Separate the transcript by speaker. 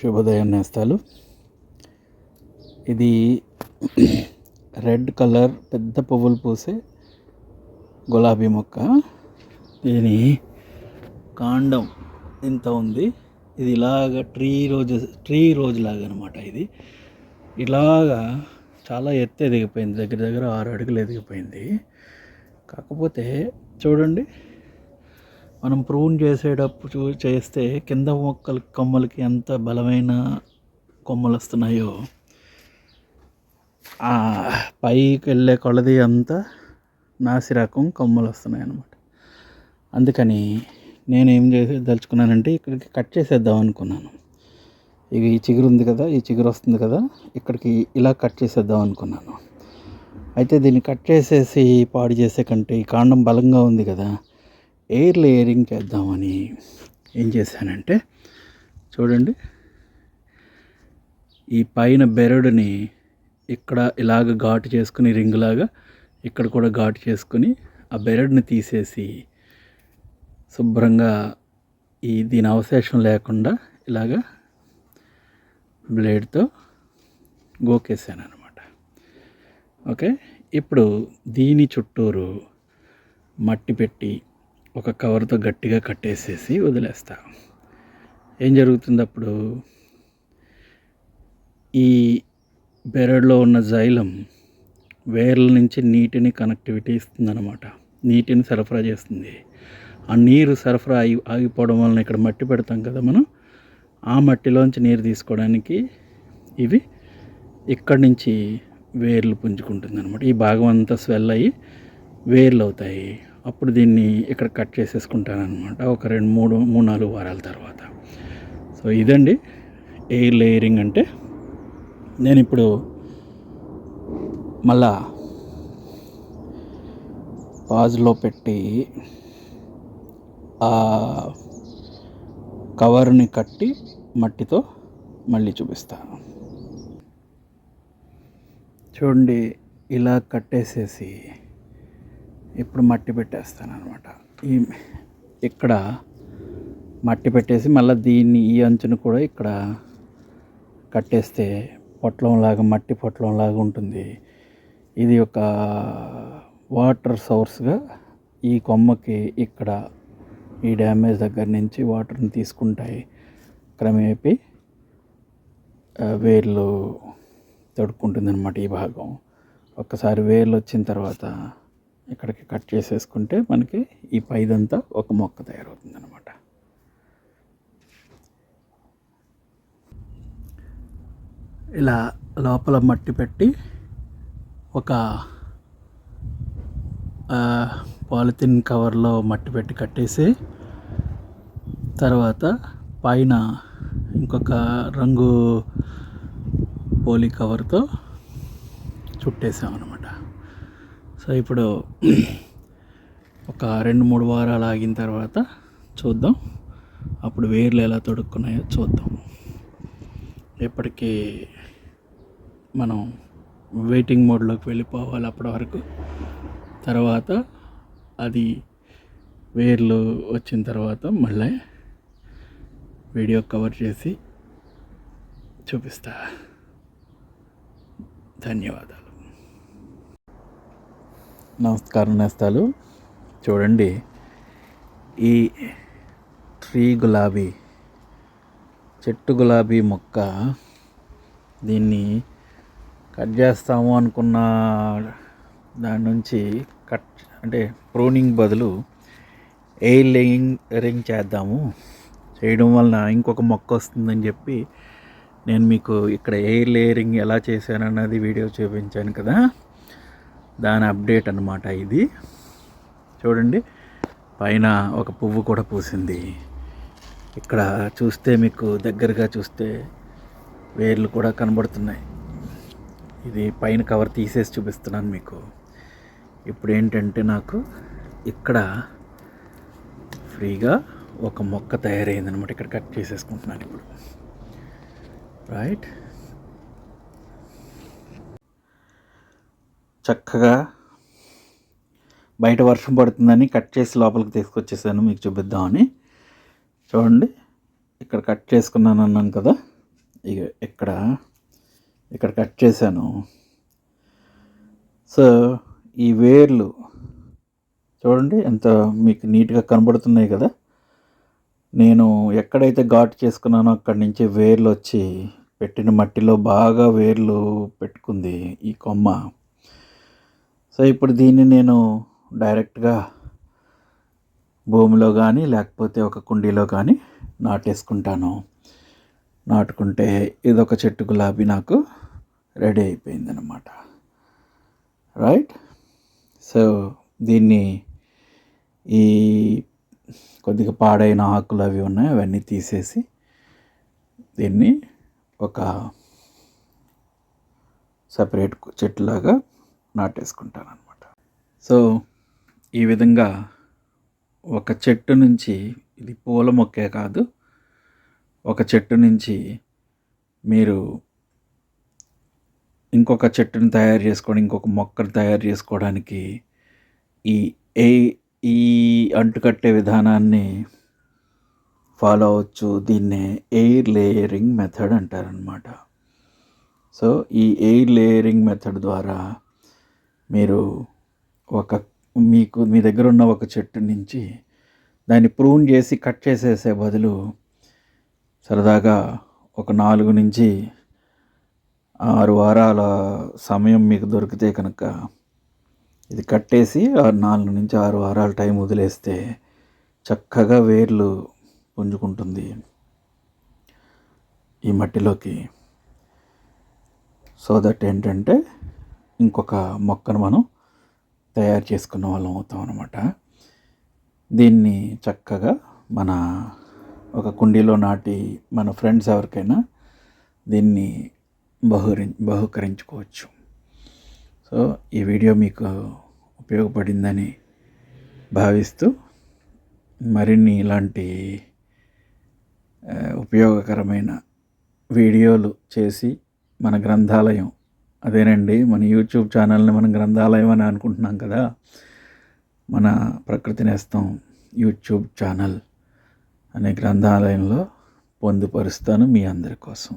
Speaker 1: శుభోదయం నేస్తాలు. ఇది red colour పెద్ద పువ్వులు పూసే గులాబీ మొక్క. దీని కాండం ఇంత ఉంది. ఇది ఇలాగ ట్రీ రోజు ట్రీ రోజు లాగా అనమాట ఇది. ఇలాగా చాలా ఎత్తు ఎదిగిపోయింది. దగ్గర దగ్గర ఆరు అడుగులు ఎదిగిపోయింది. కాకపోతే చూడండి మనం ప్రూన్ చేసేటప్పుడు చూ చేస్తే కింద మొక్కల కొమ్మలకి ఎంత బలమైన కొమ్మలు వస్తున్నాయో ఆ పైకి వెళ్ళే కొలది అంతా నాసిరకం కొమ్మలు వస్తున్నాయి అన్నమాట అందుకని నేను ఏం చేసి దలుచుకున్నానంటే ఇక్కడికి కట్ చేసేద్దాం అనుకున్నాను. ఇక ఈ చిగురు ఉంది కదా ఈ చిగురు వస్తుంది కదా ఇక్కడికి ఇలా కట్ చేసేద్దాం అనుకున్నాను. అయితే దీన్ని కట్ చేసేసి పాడు చేసే కంటే ఈ కాండం బలంగా ఉంది కదా ఎయిర్ లేయరింగ్ చేద్దామని ఏం చేశానంటే చూడండి ఈ పైన బెరడుని ఇక్కడ ఇలాగ ఘాటు చేసుకుని రింగులాగా ఇక్కడ కూడా ఘాటు చేసుకుని ఆ బెరడుని తీసేసి శుభ్రంగా ఈ దీని అవశేషం లేకుండా ఇలాగా బ్లేడ్తో గోకేసాను అనమాట ఓకే ఇప్పుడు దీని చుట్టూరు మట్టి పెట్టి ఒక కవర్తో గట్టిగా కట్టేసేసి వదిలేస్తా. ఏం జరుగుతుంది అప్పుడు? ఈ బెరడ్లో ఉన్న జైలం వేర్ల నుంచి నీటిని కనెక్టివిటీ ఇస్తుందన్నమాట. నీటిని సరఫరా చేస్తుంది. ఆ నీరు సరఫరా ఆగి ఆగిపోవడం వలన ఇక్కడ మట్టి పెడతాం కదా మనం. ఆ మట్టిలోంచి నీరు తీసుకోవడానికి ఇవి ఇక్కడి నుంచి వేర్లు పుంజుకుంటుంది అనమాట ఈ భాగం అంతా స్వెల్ అయ్యి వేర్లు అవుతాయి. అప్పుడు దీన్ని ఇక్కడ కట్ చేసేసుకుంటాను అనమాట ఒక రెండు మూడు మూడు నాలుగు వారాల తర్వాత. సో ఇదండి. ఎయిర్ లేయరింగ్ అంటే నేను ఇప్పుడు మళ్ళా పాజ్లో పెట్టి ఆ కవర్ని కట్టి మట్టితో మళ్ళీ చూపిస్తాను. చూడండి ఇలా కట్టేసేసి ఇప్పుడు మట్టి పెట్టేస్తాను అనమాట ఈ ఇక్కడ మట్టి పెట్టేసి మళ్ళీ దీన్ని ఈ అంచును కూడా ఇక్కడ కట్టేస్తే పొట్లంలాగా మట్టి పొట్లంలాగా ఉంటుంది. ఇది ఒక వాటర్ సోర్స్గా ఈ కొమ్మకి ఇక్కడ ఈ డ్యామేజ్ దగ్గర నుంచి వాటర్ని తీసుకుంటాయి. క్రమేపీ వేర్లు తడుక్కుంటుంది అనమాట ఈ భాగం. ఒక్కసారి వేర్లు వచ్చిన తర్వాత ఇక్కడికి కట్ చేసేసుకుంటే మనకి ఈ పైదంతా ఒక మొక్క తయారవుతుంది అనమాట ఇలా లోపల మట్టి పెట్టి ఒక పాలిథిన్ కవర్లో మట్టి పెట్టి కట్టేసి తర్వాత పైన ఇంకొక రంగు పోలి కవర్తో చుట్టేసామన్నమాట. సో ఇప్పుడు ఒక రెండు మూడు వారాలు ఆగిన తర్వాత చూద్దాం. అప్పుడు వేర్లు ఎలా తొడుక్కున్నాయో చూద్దాం. ఇప్పటికీ మనం వెయిటింగ్ మోడ్లోకి వెళ్ళిపోవాలి అప్పటి వరకు. తర్వాత అది వేర్లు వచ్చిన తర్వాత మళ్ళీ వీడియో కవర్ చేసి చూపిస్తా. ధన్యవాదాలు. నమస్కారం నేస్తాలు. చూడండి. ఈ ట్రీ గులాబీ చెట్టు గులాబీ మొక్క దీన్ని కట్ చేస్తాము అనుకున్న దాని నుంచి కట్ అంటే ప్రూనింగ్ బదులు ఎయిర్ లేయింగ్ రింగ్ చేద్దాము. చేయడం వలన ఇంకొక మొక్క వస్తుందని చెప్పి నేను మీకు ఇక్కడ ఎయిర్ లేయరింగ్ ఎలా చేశానన్నది వీడియో చూపించాను కదా. దాని అప్డేట్ అనమాట ఇది. చూడండి పైన ఒక పువ్వు కూడా పూసింది. ఇక్కడ చూస్తే మీకు దగ్గరగా చూస్తే వేర్లు కూడా కనబడుతున్నాయి. ఇది పైన కవర్ తీసేసి చూపిస్తున్నాను మీకు. ఇప్పుడు ఏంటంటే నాకు ఇక్కడ ఫ్రీగా ఒక మొక్క తయారైంది అనమాట ఇక్కడ కట్ చేసేసుకుంటున్నాను ఇప్పుడు. రైట్ చక్కగా బయట వర్షం పడుతుందని కట్ చేసి లోపలికి తీసుకొచ్చేసాను మీకు చూపిద్దామని. చూడండి ఇక్కడ కట్ చేసుకున్నాను అన్నాను కదా. ఇక ఇక్కడ ఇక్కడ కట్ చేశాను. సో ఈ వేర్లు చూడండి ఎంత మీకు నీట్గా కనబడుతున్నాయి కదా. నేను ఎక్కడైతే ఘాటు చేసుకున్నానో అక్కడి నుంచి వేర్లు వచ్చి పెట్టిన మట్టిలో బాగా వేర్లు పెట్టుకుంది ఈ కొమ్మ. సో ఇప్పుడు దీన్ని నేను డైరెక్ట్గా భూమిలో కానీ లేకపోతే ఒక కుండీలో కానీ నాటేసుకుంటాను. నాటుకుంటే ఇదొక చెట్టు గులాబీ నాకు రెడీ అయిపోయింది అనమాట రైట్? సో దీన్ని ఈ కొద్దిగా పాడైన ఆకులు అవి ఉన్నాయి అవన్నీ తీసేసి దీన్ని ఒక సపరేట్ చెట్టులాగా నాటేసుకుంటాను అనమాట సో ఈ విధంగా ఒక చెట్టు నుంచి ఇది పూల మొక్కే కాదు ఒక చెట్టు నుంచి మీరు ఇంకొక చెట్టుని తయారు చేసుకోవడం ఇంకొక మొక్కను తయారు చేసుకోవడానికి ఈ ఏ ఈ అంటుకట్టే విధానాన్ని ఫాలో అవ్వచ్చు. దీన్నే ఎయిర్ లేయరింగ్ మెథడ్ అంటారనమాట సో ఈ ఎయిర్ లేయరింగ్ మెథడ్ ద్వారా మీరు ఒక మీకు మీ దగ్గర ఉన్న ఒక చెట్టు నుంచి దాన్ని ప్రూన్ చేసి కట్ చేసేసే బదులు సరదాగా ఒక నాలుగు నుంచి ఆరు వారాల సమయం మీకు దొరికితే కనుక ఇది కట్టేసి నాలుగు నుంచి ఆరు వారాల టైం వదిలేస్తే చక్కగా వేర్లు పుంజుకుంటుంది ఈ మట్టిలోకి. సో దట్ ఏంటంటే ఇంకొక మొక్కను మనం తయారు చేసుకున్న వాళ్ళం అవుతాం అనమాట దీన్ని చక్కగా మన ఒక కుండీలో నాటి మన ఫ్రెండ్స్ ఎవరికైనా దీన్ని బహురి బహుకరించుకోవచ్చు. సో ఈ వీడియో మీకు ఉపయోగపడిందని భావిస్తూ మరిన్ని ఇలాంటి ఉపయోగకరమైన వీడియోలు చేసి మన గ్రంథాలయం అదేనండి. మన యూట్యూబ్ ఛానల్ని మనం గ్రంథాలయం అని అనుకుంటున్నాం కదా. మన ప్రకృతి నేస్తం యూట్యూబ్ ఛానల్ అనే గ్రంథాలయంలో పొందుపరుస్తాను మీ అందరి కోసం.